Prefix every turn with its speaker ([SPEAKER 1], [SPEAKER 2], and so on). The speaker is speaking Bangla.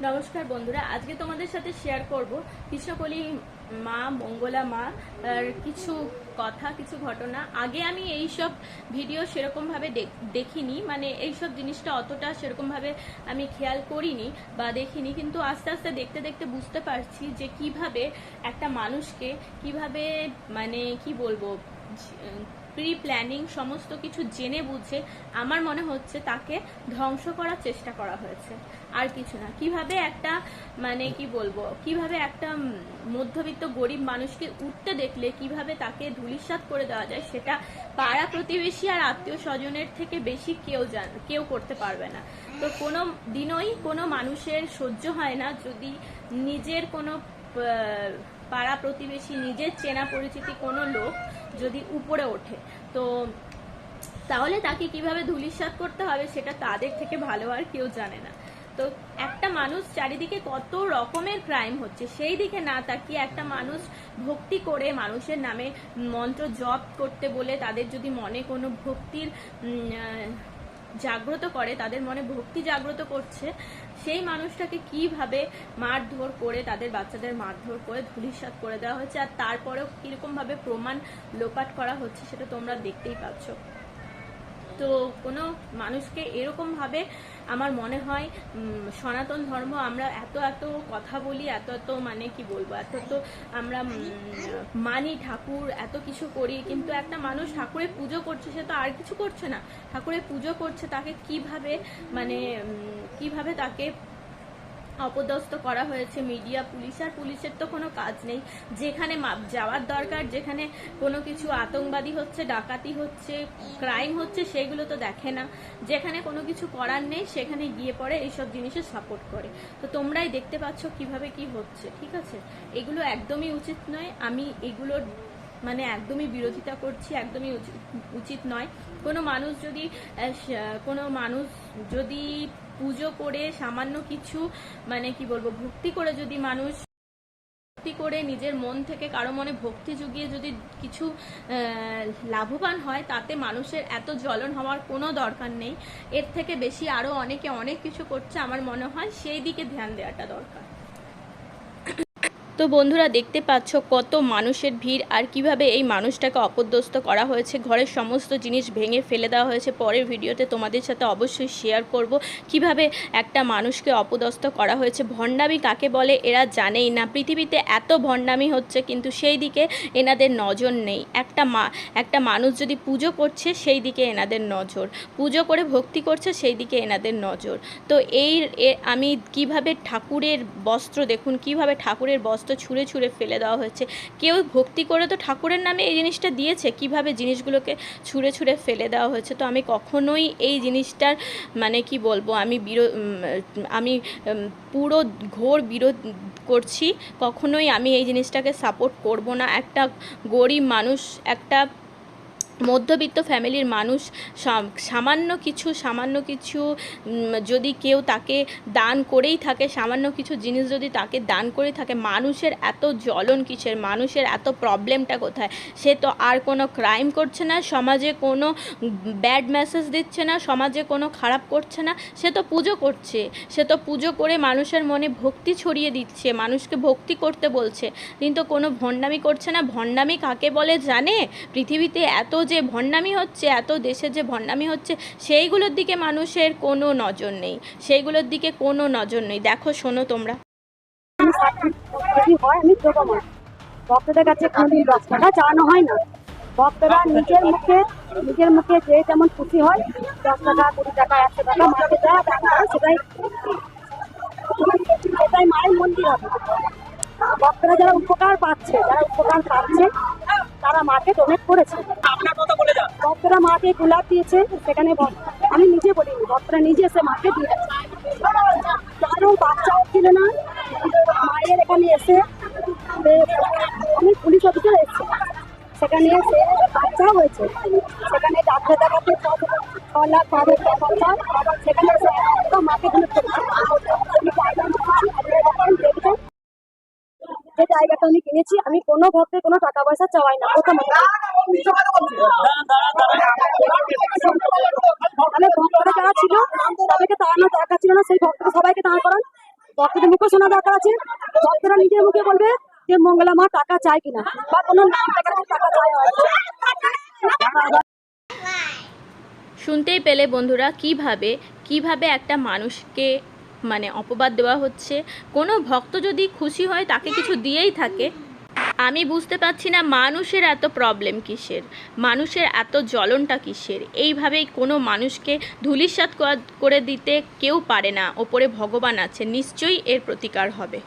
[SPEAKER 1] নমস্কার বন্ধুরা, আজকে তোমাদের সাথে শেয়ার করব কৃষ্ণকলি মা, মঙ্গলা মা কিছু কথা, কিছু ঘটনা। আগে আমি এই সব ভিডিও সেরকমভাবে দেখ- দেখিনি মানে এই সব জিনিসটা অতটা সেরকমভাবে আমি খেয়াল করিনি বা দেখিনি, কিন্তু আস্তে আস্তে দেখতে দেখতে বুঝতে পারছি যে কীভাবে একটা মানুষকে কীভাবে মানে কি বলব প্রি প্ল্যানিং সমস্ত কিছু জেনে বুঝে আমার মনে হচ্ছে তাকে ধ্বংস করার চেষ্টা করা হয়েছে। আর কিছু না। কীভাবে একটা মানে কি বলব, কীভাবে একটা মধ্যবিত্ত গরিব মানুষকে উঠতে দেখলে, কীভাবে তাকে ধুলিসাৎ করে দেওয়া যায়, সেটা পাড়া প্রতিবেশী আর আত্মীয় স্বজনের থেকে বেশি কেউ জান, কেউ করতে পারবে না। তো কোনো দিনই কোনো মানুষের সহ্য হয় না যদি নিজের কোনো পাড়া প্রতিবেশী, নিজের চেনা পরিচিতি কোনো লোক যদি উপরে ওঠে। তো তাহলে তাকে কীভাবে ধুলিসাৎ করতে হবে, সেটা তাদের থেকে ভালো আর কেউ জানে না। তো একটা মানুষ চারিদিকে কত রকমের ক্রাইম হচ্ছে, সেই দিকে না তাকিয়ে একটা মানুষ ভক্তি করে মানুষের নামে মন্ত্র জপ করতে বলে তাদের যদি মনে কোনো ভক্তির জাগ্রত করে, তাদের মনে ভক্তি জাগ্রত করছে, সেই মানুষটাকে কীভাবে মারধর করে তাদের বাচ্চাদের মারধর করে ধুলিসাৎ করে দেওয়া হচ্ছে আর তারপরেও কীরকম ভাবে প্রমাণ লোপাট করা হচ্ছে সেটা তোমরা দেখতেই পাচ্ছ। তো কোনো মানুষকে এরকমভাবে আমার মনে হয় সনাতন ধর্ম আমরা এত এত কথা বলি, এত এত মানে কি বলব, এত এত আমরা মানি ঠাকুর, এত কিছু করি, কিন্তু একটা মানুষ ঠাকুরের পুজো করছে, সে তো আর কিছু করছে না। ঠাকুরের পুজো করছে, তাকে কীভাবে মানে কীভাবে তাকে অপদস্থ করা হয়েছে মিডিয়া, পুলিশ, আর পুলিশের তো কোনো কাজ নেই। যেখানে যাওয়ার দরকার, যেখানে কোনো কিছু আতঙ্কবাদী হচ্ছে, ডাকাতি হচ্ছে ক্রাইম হচ্ছে, সেগুলো তো দেখে না। যেখানে কোনো কিছু করার নেই, সেখানে গিয়ে পড়ে এইসব জিনিসের সাপোর্ট করে। তো তোমরাই দেখতে পাচ্ছ কীভাবে কি হচ্ছে, ঠিক আছে? এগুলো একদমই উচিত নয়। আমি এগুলোর মানে একদমই বিরোধিতা করছি, একদমই উচি- উচিত নয়। কোনো মানুষ যদি কোনো মানুষ যদি পুজো করে, সামান্য কিছু মানে কি বলব, ভক্তি করে যদি মানুষ, ভক্তি করে নিজের মন থেকে কারও মনে ভক্তি যুগিয়ে যদি কিছু লাভবান হয়, তাতে মানুষের এত জ্বলন হওয়ার কোনো দরকার নেই। এর থেকে বেশি আরও অনেকে অনেক কিছু করছে, আমার মনে হয়, সেই দিকে ধ্যান দেওয়াটা দরকার। তো বন্ধুরা দেখতে পাচ্ছ কত মানুষের ভিড় আর কীভাবে এই মানুষটাকে অপদস্থ করা হয়েছে। ঘরের সমস্ত জিনিস ভেঙে ফেলে দেওয়া হয়েছে। পরের ভিডিওতে তোমাদের সাথে অবশ্যই শেয়ার করব কীভাবে একটা মানুষকে অপদস্থ করা হয়েছে। ভণ্ডামি কাকে বলে এরা জানেই না। পৃথিবীতে এত ভণ্ডামি হচ্ছে কিন্তু সেই দিকে এনাদের নজর নেই। একটা মা, একটা মানুষ যদি পুজো করছে সেই দিকে এনাদের নজর। পুজো করে ভক্তি করছে সেই দিকে এনাদের নজর। তো এই আমি কীভাবে ঠাকুরের বস্ত্র দেখুন, কীভাবে ঠাকুরের বস্ত্র ছুঁড়ে ছুঁড়ে ফেলে দেওয়া হয়েছে। কেউ ভক্তি করে তো ঠাকুরের নামে এই জিনিসটা দিয়েছে? কীভাবে জিনিসগুলোকে ছুঁড়ে ছুঁড়ে ফেলে দেওয়া হয়েছে? তো আমি কখনোই এই জিনিসটার মানে কি বলব, আমি বিরো আমি পুরো ঘোর বিরোধ করছি। কখনোই আমি এই জিনিসটাকে সাপোর্ট করব না। একটা গরিব মানুষ, একটা মধ্যবিত্ত ফ্যামিলির মানুষ সামান্য কিছু সামান্য কিছু যদি কেউ তাকে দান করেই থাকে, সামান্য কিছু জিনিস যদি তাকে দান করে থাকে, মানুষের এত জ্বলন কিসের? মানুষের এত প্রবলেমটা কোথায়? সে তো আর কোনো ক্রাইম করছে না, সমাজে কোনো ব্যাড মেসেজ দিচ্ছে না, সমাজে কোনো খারাপ করছে না, সে তো পুজো করছে। সে তো পুজো করে মানুষের মনে ভক্তি ছড়িয়ে দিচ্ছে, মানুষকে ভক্তি করতে বলছে। কিন্তু কোনো ভণ্ডামি করছে না। ভণ্ডামি কাকে বলে জানে? পৃথিবীতে এত যে ভণ্ডামি হচ্ছে, এত দেশে যে ভণ্ডামি হচ্ছে, সেইগুলোর দিকে মানুষের কোনো নজর নেই। সেইগুলোর দিকে কোনো নজর নেই। দেখো, শোনো তোমরা।
[SPEAKER 2] ভক্তদের কাছে হয় না। ভক্তরা নিজের মুখে নিজের মুখে যে যেমন খুশি হয়, দশ টাকা, কুড়ি টাকা, একশো টাকা মাকে সেটাই সেটাই মায়ের মন্দির হবে। ভক্তরা যারা উপকার পাচ্ছে, যারা উপকার পাচ্ছে তারা মাকে ডোনেট করেছে। ভক্তরা মাকে গোলাপ দিয়েছে সেখানে আমি নিজে বলিনি ভক্তরা নিজে এসে মাকে দিয়েছে কারও বাচ্চাও ছিল না মায়ের এখানে এসে আমি পুলিশ অফিসার এসেছি। সেখানে এসে বাচ্চা হয়েছে। সেখানে ডাক্তার দেখাতে ছ- লাখ পাঁচ সেখানে এসে মাকে ধরে করেছে আমি পাইলাম না কিছু, আপনারা যখন দেখবেন, যে জায়গাটা আমি কিনেছি আমি কোনো ভক্তের কোনো টাকা পয়সা চাওয়াই না। প্রথমত তাহলে ভক্তরা যারা ছিল তাদেরকে তাড়ানোর দরকার ছিল না সেই ভক্তকে সবাইকে দাঁড় করান। ভক্তদের মুখে শোনা দরকার আছে। ভক্তরা নিজের মুখে বলবে যে মঙ্গলা মা টাকা চায় কিনা? বা কোনো নাম টাকা টাকা চায়
[SPEAKER 1] শুনতেই পেলে বন্ধুরা কীভাবে কীভাবে একটা মানুষকে মানে অপবাদ দেওয়া হচ্ছে। কোনো ভক্ত যদি খুশি হয়, তাকে কিছু দিয়েই থাকে। আমি বুঝতে পারছি না মানুষের এত প্রবলেম কিসের? মানুষের এত জ্বলনটা কিসের? এইভাবেই কোনো মানুষকে ধুলিস্বাদ করে দিতে কেউ পারে না। ওপরে ভগবান আছে নিশ্চয়ই এর প্রতিকার হবে।